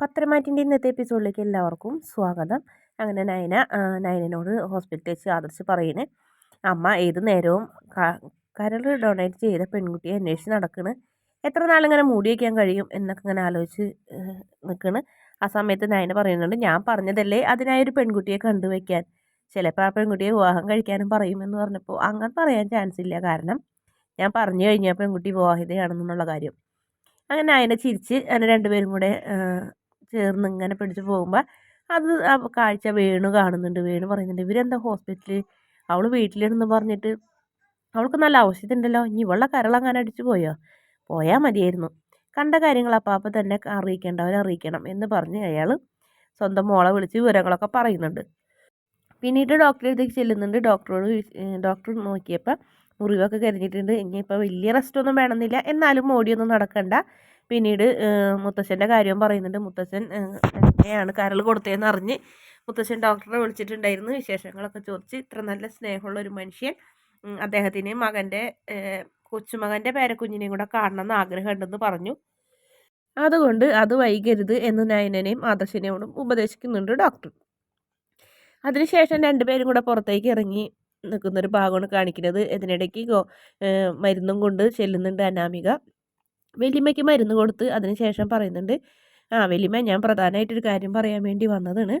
പത്രമാറ്റിന്റെ ഇന്നത്തെ എപ്പിസോഡിലേക്ക് എല്ലാവർക്കും സ്വാഗതം. അങ്ങനെ നയന നയനോട് ഹോസ്പിറ്റലിൽ വെച്ച് ആദർശ് പറയണേ അമ്മ ഏത് നേരവും കരൾ ഡൊണേറ്റ് ചെയ്ത പെൺകുട്ടിയെ അന്വേഷിച്ച് നടക്കണ്. എത്ര നാളിങ്ങനെ മൂടി വയ്ക്കാൻ കഴിയും? എന്നൊക്കെ ഇങ്ങനെ ആലോചിച്ച് നിൽക്കണ് ആ സമയത്ത് നയന പറയുന്നുണ്ട് ഞാൻ പറഞ്ഞതല്ലേ അതിനായൊരു പെൺകുട്ടിയെ കണ്ടുവയ്ക്കാൻ ചിലപ്പോൾ ആ പെൺകുട്ടിയെ വിവാഹം കഴിക്കാനും പറയുമെന്ന് പറഞ്ഞപ്പോൾ അങ്ങനെ പറയാൻ ചാൻസ് ഇല്ല. കാരണം ഞാൻ പറഞ്ഞു കഴിഞ്ഞാൽ പെൺകുട്ടി വിവാഹിതയാണെന്നുള്ള കാര്യം. അങ്ങനെ അതിനെ ചിരിച്ച് അങ്ങനെ രണ്ടുപേരും കൂടെ ചേർന്ന് ഇങ്ങനെ പിടിച്ച് പോകുമ്പോൾ അത് കാഴ്ച വേണു കാണുന്നുണ്ട്. വേണു പറയുന്നുണ്ട്. ഇവരെന്താ ഹോസ്പിറ്റലിൽ അവൾ വീട്ടിലിരുന്ന് പറഞ്ഞിട്ട് അവൾക്ക് നല്ല ആവശ്യത്തിണ്ടല്ലോ ഇനി ഇവളുടെ കരളങ്ങനെ അടിച്ചു പോയോ? പോയാൽ മതിയായിരുന്നു. കണ്ട കാര്യങ്ങൾ അപ്പം തന്നെ അറിയിക്കേണ്ടവരെ അറിയിക്കണം എന്ന് പറഞ്ഞ് അയാൾ സ്വന്തം മോളെ വിളിച്ച് വിവരങ്ങളൊക്കെ പറയുന്നുണ്ട്. പിന്നീട് ഡോക്ടറെ ഡോക്ടറെടുത്തേക്ക് ചെല്ലുന്നുണ്ട്. ഡോക്ടറോട് ഡോക്ടർ നോക്കിയപ്പോൾ മുറിവൊക്കെ കരിഞ്ഞിട്ടുണ്ട്. ഇനിയിപ്പോൾ വലിയ റെസ്റ്റൊന്നും വേണമെന്നില്ല. എന്നാലും മോടിയൊന്നും നടക്കണ്ട. പിന്നീട് മുത്തശ്ശന്റെ കാര്യം പറയുന്നുണ്ട്. മുത്തശ്ശൻ എങ്ങനെയാണ് കരൾ കൊടുത്തതെന്ന് അറിഞ്ഞ് മുത്തശ്ശൻ ഡോക്ടറെ വിളിച്ചിട്ടുണ്ടായിരുന്നു. വിശേഷങ്ങളൊക്കെ ചോദിച്ച് ഇത്ര നല്ല സ്നേഹമുള്ള ഒരു മനുഷ്യൻ അദ്ദേഹത്തിന് മകന്റെ കൊച്ചുമകന്റെ പേരക്കുഞ്ഞിനെയും കൂടെ കാണണമെന്ന് ആഗ്രഹമുണ്ടെന്ന് പറഞ്ഞു. അതുകൊണ്ട് അത് വൈകരുത് എന്ന് നയനനെയും ആദർശനെയോടും ഉപദേശിക്കുന്നുണ്ട് ഡോക്ടർ. അതിനുശേഷം രണ്ടുപേരും കൂടെ പുറത്തേക്ക് ഇറങ്ങി നിൽക്കുന്നൊരു ഭാഗമാണ് കാണിക്കുന്നത്. ഇതിനിടയ്ക്ക് മരുന്നും കൊണ്ട് ചെല്ലുന്നുണ്ട് അനാമിക. വലിയമ്മയ്ക്ക് മരുന്ന് കൊടുത്ത് അതിന് ശേഷം പറയുന്നുണ്ട് ആ വലിയമ്മ ഞാൻ പ്രധാനമായിട്ടൊരു കാര്യം പറയാൻ വേണ്ടി വന്നതാണ്.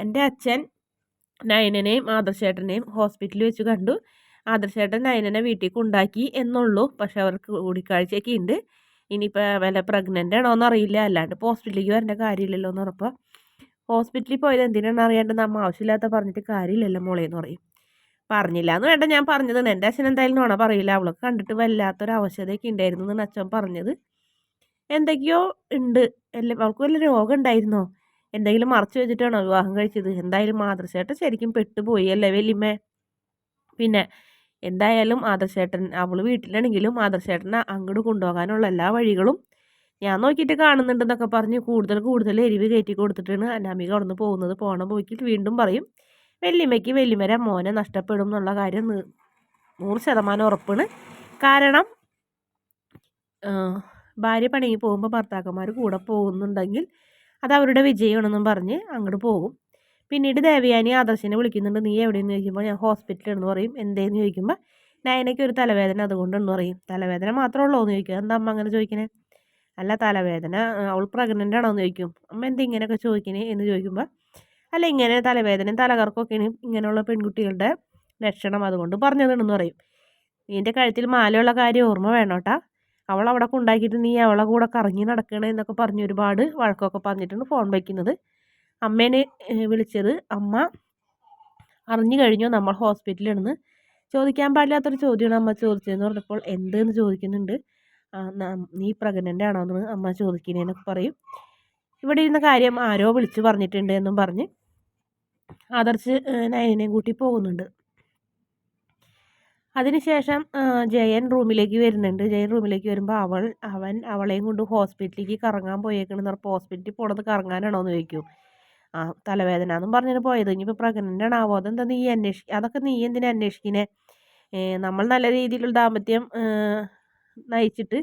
എന്റെ അച്ഛൻ നയനനെയും ആദർശേട്ടനെയും ഹോസ്പിറ്റലിൽ വെച്ച് കണ്ടു. ആദർശേട്ടൻ നയനനെ വീട്ടിൽ കൊണ്ടാക്കി എന്നുള്ളൂ പക്ഷെ അവർക്ക് കൂടിക്കാഴ്ചയൊക്കെ ഉണ്ട്. ഇനിയിപ്പോൾ വല്ല പ്രഗ്നന്റ് ആണോ എന്നറിയില്ല അല്ലാണ്ട് ഇപ്പോൾ ഹോസ്പിറ്റലിലേക്ക് വരേണ്ട കാര്യമില്ലല്ലോ എന്ന് ഉറപ്പാണ് ഹോസ്പിറ്റലിൽ പോയത് എന്തിനാണെന്ന് അറിയാണ്ട് നമ്മൾ ആവശ്യമില്ലാത്ത പറഞ്ഞിട്ട് കാര്യമില്ലല്ലോ മോളെ എന്ന് പറയും. പറഞ്ഞില്ല. എന്ന് വേണ്ട ഞാൻ പറഞ്ഞത് എന്റെ അച്ഛൻ എന്തായാലും നോണ പറയില്ല. അവളൊക്കെ കണ്ടിട്ട് വല്ലാത്തൊരു അവശതയൊക്കെ ഉണ്ടായിരുന്നു എന്ന് അച്ഛൻ പറഞ്ഞത്. എന്തൊക്കെയോ ഉണ്ട്. അല്ല അവൾക്ക് വല്ല രോഗം ഉണ്ടായിരുന്നോ? എന്തെങ്കിലും മറച്ചു വെച്ചിട്ടാണോ വിവാഹം കഴിച്ചത്? എന്തായാലും ആദർശേട്ടൻ ശരിക്കും പെട്ടുപോയി അല്ലേ വലിയമ്മേ? പിന്നെ എന്തായാലും ആദർശേട്ടൻ അവൾ വീട്ടിലാണെങ്കിലും ആദർശേട്ടനെ അങ്ങോട്ട് കൊണ്ടുപോകാനുള്ള എല്ലാ വഴികളും ഞാൻ നോക്കിയിട്ട് കാണുന്നുണ്ടെന്നൊക്കെ പറഞ്ഞ് കൂടുതൽ കൂടുതൽ എരിവ് കയറ്റി കൊടുത്തിട്ടാണ് അനാമിക അവിടെ നിന്ന് പോകുന്നത്. പോണ പോയിട്ട് വീണ്ടും പറയും. വെല്ലിമ്മയ്ക്ക് വെല്ലിമര മോനെ നഷ്ടപ്പെടും എന്നുള്ള കാര്യം നൂറ് ശതമാനം ഉറപ്പാണ്. കാരണം ഭാര്യ പണിക്ക് പോകുമ്പോൾ ഭർത്താക്കന്മാർ കൂടെ പോകുന്നുണ്ടെങ്കിൽ അത് അവരുടെ വിജയമാണെന്നും പറഞ്ഞ് അങ്ങോട്ട് പോകും. പിന്നീട് ദേവയാനി ആദർശിനെ വിളിക്കുന്നുണ്ട് നീ എവിടെയെന്ന് ചോദിക്കുമ്പോൾ ഞാൻ ഹോസ്പിറ്റലിലെന്ന് പറയും. എന്തേന്ന് ചോദിക്കുമ്പോൾ നയനയ്ക്ക് ഒരു തലവേദന അതുകൊണ്ടെന്ന് പറയും. തലവേദന മാത്രമേ എന്ന് ചോദിക്കുക എന്താ അമ്മ അങ്ങനെ ചോദിക്കണേ? അല്ല തലവേദന അവൾ പ്രഗ്നന്റ് ആണോ എന്ന് ചോദിക്കും. അമ്മ എന്താ ഇങ്ങനെയൊക്കെ ചോദിക്കണേ? എന്ന് ചോദിക്കുമ്പോൾ അല്ല ഇങ്ങനെ തലവേദനയും തലകറക്കൊക്കെയാണ് ഇങ്ങനെയുള്ള പെൺകുട്ടികളുടെ ലക്ഷണം അതുകൊണ്ട് പറഞ്ഞതാണെന്ന് പറയും. നിന്റെ കഴുത്തിൽ മാലയുള്ള കാര്യം ഓർമ്മ വേണോട്ടാ. അവൾ അവിടെ കൊണ്ടാക്കിയിട്ട് നീ അവളെ കൂടെ കറങ്ങി നടക്കണേ എന്നൊക്കെ പറഞ്ഞ് ഒരുപാട് വഴക്കൊക്കെ പറഞ്ഞിട്ടാണ് ഫോൺ വയ്ക്കുന്നത് അമ്മേനെ വിളിച്ചത് അമ്മ അറിഞ്ഞു കഴിഞ്ഞോ നമ്മൾ ഹോസ്പിറ്റലിൽ ചോദിക്കാൻ പാടില്ലാത്തൊരു ചോദ്യമാണ് അമ്മ ചോദിച്ചതെന്ന് പറഞ്ഞപ്പോൾ എന്തെന്ന്? ചോദിക്കുന്നുണ്ട്. നീ പ്രഗ്നന്റ് ആണോ എന്ന് അമ്മ ചോദിക്കുന്നതിനൊക്കെ പറയും. ഇവിടെ ഇരുന്ന കാര്യം ആരോ വിളിച്ചു പറഞ്ഞിട്ടുണ്ട് എന്നും പറഞ്ഞ് ആദർശ് നയനെയും കൂട്ടി പോകുന്നുണ്ട്. അതിനുശേഷം ജയൻ റൂമിലേക്ക് വരുന്നുണ്ട്. ജയൻ റൂമിലേക്ക് വരുമ്പോൾ അവൾ അവൻ അവളെയും കൊണ്ട് ഹോസ്പിറ്റലിലേക്ക് കറങ്ങാൻ പോയേക്കണെന്ന് പറഞ്ഞപ്പോൾ ഹോസ്പിറ്റലിൽ പോണത് കറങ്ങാനാണോ എന്ന് ചോദിക്കും. ആ തലവേദന എന്നും പറഞ്ഞിട്ട് പോയത്. ഇനിയിപ്പോൾ പ്രഗ്നന്റ് ആണാവോ? അതെന്താ നീ അന്വേഷി അതൊക്കെ നീ എന്തിനാ അന്വേഷിക്കണേ? നമ്മൾ നല്ല രീതിയിലുള്ള ദാമ്പത്യം നയിച്ചിട്ട്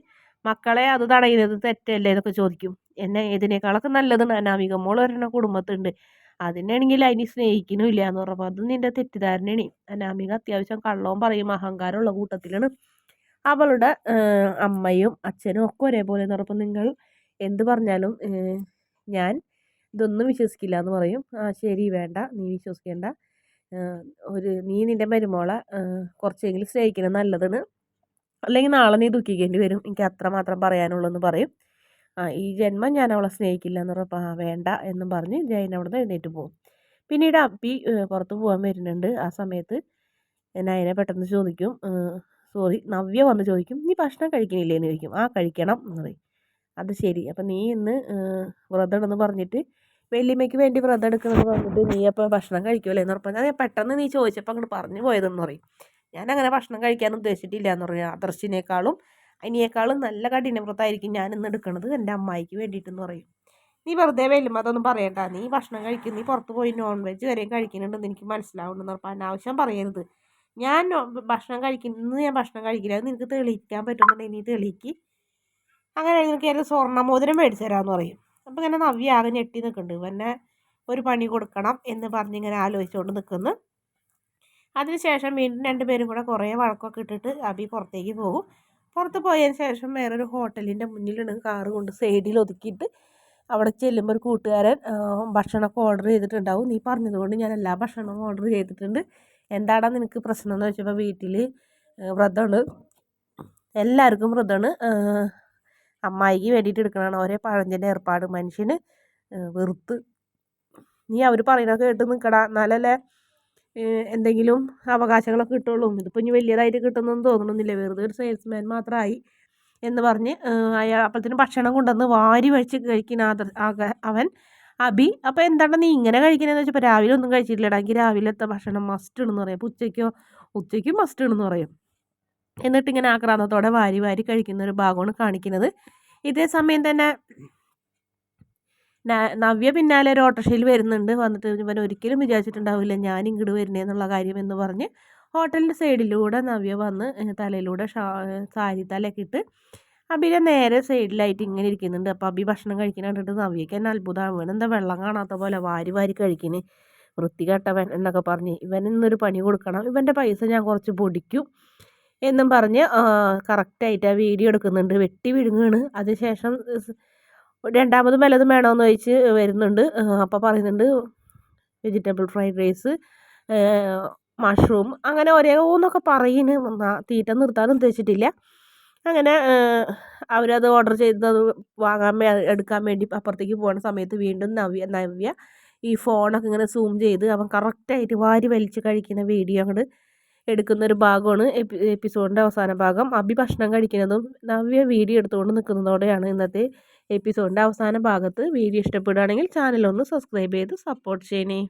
മക്കളെ അത് തടയുന്നത് തെറ്റല്ലേ എന്നൊക്കെ ചോദിക്കും. എന്നെ ഇതിനേക്കാളൊക്കെ നല്ലത് അനാമിക മോൾ കുടുംബത്തുണ്ട് അതിനാണെങ്കിൽ അതിന് സ്നേഹിക്കണില്ല എന്ന് പറഞ്ഞപ്പോൾ അത് നിന്റെ തെറ്റിദ്ധാരണയാണ് അനാമിക അത്യാവശ്യം കള്ളവും പറയും അഹങ്കാരമുള്ള കൂട്ടത്തിലാണ്. അവളുടെ അമ്മയും അച്ഛനും ഒക്കെ ഒരേപോലെ എന്ന് പറഞ്ഞപ്പോൾ നിങ്ങൾ എന്ത് പറഞ്ഞാലും ഞാൻ ഇതൊന്നും വിശ്വസിക്കില്ല എന്ന് പറയും. ആ ശരി വേണ്ട നീ വിശ്വസിക്കേണ്ട. ഒരു നീ നിന്റെ മരുമോളെ കുറച്ചെങ്കിലും സ്നേഹിക്കണം നല്ലതാണ്. അല്ലെങ്കിൽ നാളെ നീ ദുഃഖിക്കേണ്ടി വരും. എനിക്ക് അത്ര മാത്രം പറയാനുള്ളൂ എന്ന് പറയും. ആ ഈ ജന്മം ഞാൻ അവളെ സ്നേഹിക്കില്ല എന്ന് പറഞ്ഞപ്പോൾ വേണ്ട എന്നും പറഞ്ഞ് ജയൻ അവിടെ നിന്ന് എഴുന്നേറ്റ് പോകും പിന്നീട് അപ്പി പുറത്ത് പോകാൻ വരുന്നുണ്ട്. ആ സമയത്ത് നയനെ പെട്ടെന്ന് ചോദിക്കും സോറി നവ്യ വന്ന് ചോദിക്കും നീ ഭക്ഷണം കഴിക്കണില്ലേ എന്ന് ചോദിക്കും. ആ കഴിക്കണം എന്ന് പറയും. അത് ശരി. അപ്പം നീ ഇന്ന് വ്രതം പറഞ്ഞിട്ട് വെല്ലിമ്മയ്ക്ക് വേണ്ടി വ്രതം എടുക്കണമെന്ന് പറഞ്ഞിട്ട് നീ അപ്പോൾ ഭക്ഷണം കഴിക്കുമല്ലേ എന്ന് പറഞ്ഞാൽ ഞാൻ പെട്ടെന്ന് നീ ചോദിച്ചപ്പോൾ അങ്ങോട്ട് പറഞ്ഞു പോയതെന്ന് പറയും. ഞാൻ അങ്ങനെ ഭക്ഷണം കഴിക്കാൻ ഉദ്ദേശിച്ചിട്ടില്ല എന്ന് പറയും ആദർശിനേക്കാളും അതിനേക്കാളും നല്ല കഠിനവ്രതമായിരിക്കും ഞാൻ ഇന്ന് എടുക്കുന്നത് എന്റെ അമ്മായിക്ക് വേണ്ടിയിട്ടെന്ന് പറയും. നീ വെറുതെ വരുമ്പോൾ അതൊന്നും പറയണ്ട. നീ ഭക്ഷണം കഴിക്കും. നീ പുറത്ത് പോയി നോൺ വെജ് വരെയും കഴിക്കുന്നുണ്ടെന്ന് എനിക്ക് മനസ്സിലാവുന്നുണ്ടെന്ന് അനാവശ്യം പറയരുത്. ഞാൻ ഭക്ഷണം കഴിക്കുന്നു ഞാൻ ഭക്ഷണം കഴിക്കില്ല. അത് നിനക്ക് തെളിയിക്കാൻ പറ്റുന്നുണ്ടെങ്കിൽ നീ തെളിയിക്ക്. അങ്ങനെ നിനക്ക് സ്വർണ മോതിരം മേടിച്ചു തരാമെന്ന് പറയും. അപ്പോൾ ഇങ്ങനെ നവ്യ ആകെ ഞെട്ടി നിൽക്കുന്നുണ്ട്. പിന്നെ ഒരു പണി കൊടുക്കണം എന്ന് പറഞ്ഞ് ഇങ്ങനെ ആലോചിച്ചുകൊണ്ട് നിൽക്കുന്നു. അതിനുശേഷം വീണ്ടും രണ്ടുപേരും കൂടെ കുറേ വഴക്കൊക്കെ ഇട്ടിട്ട് അബി പുറത്തേക്ക് പോകും. പുറത്ത് പോയതിന് ശേഷം വേറൊരു ഹോട്ടലിന്റെ മുന്നിലാണ് കാറ് കൊണ്ട് സൈഡിൽ ഒതുക്കിയിട്ട് അവിടെ ചെല്ലുമ്പോൾ ഒരു കൂട്ടുകാരൻ ഭക്ഷണമൊക്കെ ഓർഡർ ചെയ്തിട്ടുണ്ടാവും. നീ പറഞ്ഞതുകൊണ്ട് ഞാൻ എല്ലാ ഭക്ഷണവും ഓർഡർ ചെയ്തിട്ടുണ്ട്. എന്താടാ നിനക്ക് പ്രശ്നം എന്ന് വെച്ചപ്പോൾ വീട്ടിൽ വ്രതമാണ്. എല്ലാവർക്കും വ്രതമാണ്. അമ്മായിക്ക് വേണ്ടിയിട്ട് എടുക്കണതാണ്. ഒരേ പഴഞ്ചന്റെ ഏർപ്പാട്. മനുഷ്യന് വെറുത്ത്. നീ അവർ പറയുന്നതൊക്കെ കേട്ട് നിൽക്കടാ എന്നാലല്ലേ എന്തെങ്കിലും അവകാശങ്ങളൊക്കെ കിട്ടുള്ളൂ. ഇതിപ്പോൾ ഇനി വലിയതായിട്ട് കിട്ടുന്നൊന്നും തോന്നണമെന്നില്ല വെറുതെ ഒരു സെയിൽസ്മാൻ മാത്രമായി എന്ന് പറഞ്ഞ് അയാൾ അപ്പോഴത്തേനും ഭക്ഷണം കൊണ്ടുവന്ന് വാരി വഴിച്ച് കഴിക്കുന്ന അവൻ അബി. അപ്പോൾ എന്താണ് നീ ഇങ്ങനെ കഴിക്കണമെന്ന് വെച്ചപ്പോൾ രാവിലെ ഒന്നും കഴിച്ചിട്ടില്ലടാ. എനിക്ക് രാവിലത്തെ ഭക്ഷണം മസ്റ്റ് ഇടുന്ന് പറയും. അപ്പോൾ ഉച്ചയ്ക്കോ ഉച്ചയ്ക്കും മസ്റ്റ് ഇടുന്ന് പറയും. എന്നിട്ട് ഇങ്ങനെ ആക്രാന്തത്തോടെ വാരി വാരി കഴിക്കുന്ന ഒരു ഭാഗമാണ് കാണിക്കുന്നത്. ഇതേ സമയം തന്നെ നവ്യ പിന്നാലെ ഒരു ഓട്ടോറിക്ഷയിൽ വരുന്നുണ്ട്. വന്നിട്ട് ഇവൻ ഒരിക്കലും വിചാരിച്ചിട്ടുണ്ടാവില്ല ഞാൻ ഇങ്ങോട്ട് വരുന്നേ എന്നുള്ള കാര്യം എന്ന് പറഞ്ഞ് ഹോട്ടലിന്റെ സൈഡിലൂടെ നവ്യ വന്ന് തലയിലൂടെ സാരി തലയൊക്കെ ഇട്ട് അബിനെ നേരെ സൈഡിലായിട്ട് ഇങ്ങനെ ഇരിക്കുന്നുണ്ട്. അപ്പോൾ അബി ഭക്ഷണം കഴിക്കുന്ന കണ്ടിട്ട് നവ്യക്ക് തന്നെ അത്ഭുതമാണ്. എന്താ വെള്ളം കാണാത്ത പോലെ വാരി വാരി കഴിക്കുന്നു വൃത്തികെട്ടവൻ എന്നൊക്കെ പറഞ്ഞ് ഇവൻ ഇന്നൊരു പണി കൊടുക്കണം. ഇവന്റെ പൈസ ഞാൻ കുറച്ച് പൊടിക്കും എന്നും പറഞ്ഞ് കറക്റ്റായിട്ട് ആ വീഡിയോ എടുക്കുന്നുണ്ട്. വെട്ടി വിഴുങ്ങാണ്. അതിനുശേഷം രണ്ടാമതും വല്ലതും വേണമെന്ന് ചോദിച്ച് വരുന്നുണ്ട്. അപ്പോൾ പറയുന്നുണ്ട് വെജിറ്റബിൾ ഫ്രൈഡ് റൈസ് മഷ്റൂം അങ്ങനെ ഓരോന്നൊക്കെ പറയുന്നു തീറ്റ നിർത്താൻ ഉദ്ദേശിച്ചിട്ടില്ല. അങ്ങനെ അവരത് ഓർഡർ ചെയ്തത് വാങ്ങാൻ എടുക്കാൻ വേണ്ടി അപ്പുറത്തേക്ക് പോകുന്ന സമയത്ത് വീണ്ടും നവ്യ നവ്യ ഈ ഫോണൊക്കെ ഇങ്ങനെ സൂം ചെയ്ത് അവൻ കറക്റ്റായിട്ട് വാരി വലിച്ച് കഴിക്കുന്ന വീഡിയോ അങ്ങോട്ട് എടുക്കുന്ന ഒരു ഭാഗമാണ് എപ്പിസോഡിന്റെ അവസാന ഭാഗം. അഭി ഭക്ഷണം കഴിക്കുന്നതും നവ്യ വീഡിയോ എടുത്തുകൊണ്ട് നിൽക്കുന്നതോടെയാണ് ഇന്നത്തെ എപ്പിസോഡിന്റെ അവസാന ഭാഗത്ത്. വീഡിയോ ഇഷ്ടപ്പെടുകയാണെങ്കിൽ ചാനൽ ഒന്ന് സബ്സ്ക്രൈബ് ചെയ്ത് സപ്പോർട്ട് ചെയ്യണേ.